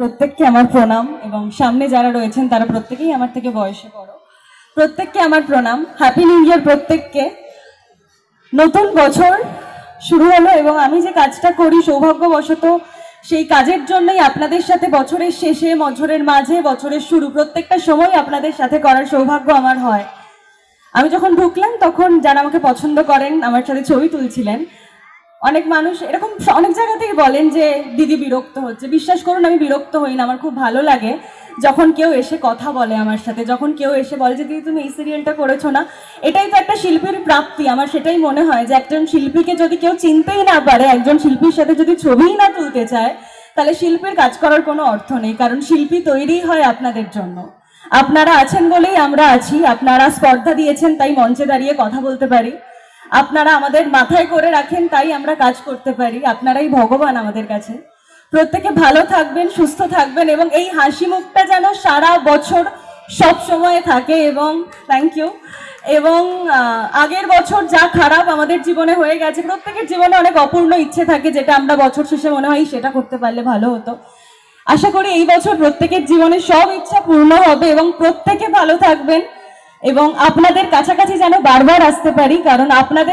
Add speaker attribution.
Speaker 1: প্রত্যেককে আমার প্রণাম এবং সামনে যারা রয়েছেন, তারা প্রত্যেকেই আমার থেকে বয়সে বড়। প্রত্যেককে আমার প্রণাম। হ্যাপি নিউ ইয়ার প্রত্যেককে। নতুন বছর শুরু হলো এবং আমি যে কাজটা করি সৌভাগ্যবশত, সেই কাজের জন্যই আপনাদের সাথে বছরের শেষে, বছরের মাঝে, বছরের শুরু, প্রত্যেকটা সময় আপনাদের সাথে করার সৌভাগ্য আমার হয়। আমি যখন ঢুকলাম, তখন যারা আমাকে পছন্দ করেন, আমার সাথে ছবি তুলছিলেন অনেক মানুষ এরকম অনেক জায়গা থেকে বলেন যে, দিদি বিরক্ত হচ্ছে। বিশ্বাস করুন, আমি বিরক্ত হই না, আমার খুব ভালো লাগে। যখন কেউ এসে কথা বলে আমার সাথে, যখন কেউ এসে বলে যে, দিদি, তুমি এই সিরিয়ালটা করেছ না? এটাই তো একটা শিল্পীর প্রাপ্তি। আমার সেটাই মনে হয় যে, একজন শিল্পীকে যদি কেউ চিনতেই না পারে, একজন শিল্পীর সাথে যদি ছবিই না তুলতে চায়, তাহলে শিল্পীর কাজ করার কোনো অর্থ নেই, কারণ শিল্পী তৈরি হয় আপনাদের জন্য। আপনারা আছেন বলেই আমরা আছি, আপনারা স্পর্ধা দিয়েছেন, তাই মঞ্চে দাঁড়িয়ে কথা বলতে পারি। আপনারা আমাদের মাথায় করে রাখেন, তাই আমরা কাজ করতে পারি। আপনারাই ভগবান আমাদের কাছে। প্রত্যেকে ভালো থাকবেন, সুস্থ থাকবেন এবং এই হাসি মুখটা যেন সারা বছর সব সময় থাকে এবং থ্যাংক ইউ এবং আগের বছর যা খারাপ আমাদের জীবনে হয়ে গেছে, প্রত্যেকের জীবনে অনেক অপূর্ণ ইচ্ছে থাকে, যেটা আমরা বছর শেষে মনে হয় সেটা করতে পারলে ভালো হতো। আশা করি এই বছর প্রত্যেকের জীবনে সব ইচ্ছা পূর্ণ হবে এবং প্রত্যেকে ভালো থাকবেন এবং আপনাদের কাছাকাছি যেন বারবার আসতে পারি কারণ আপনাদের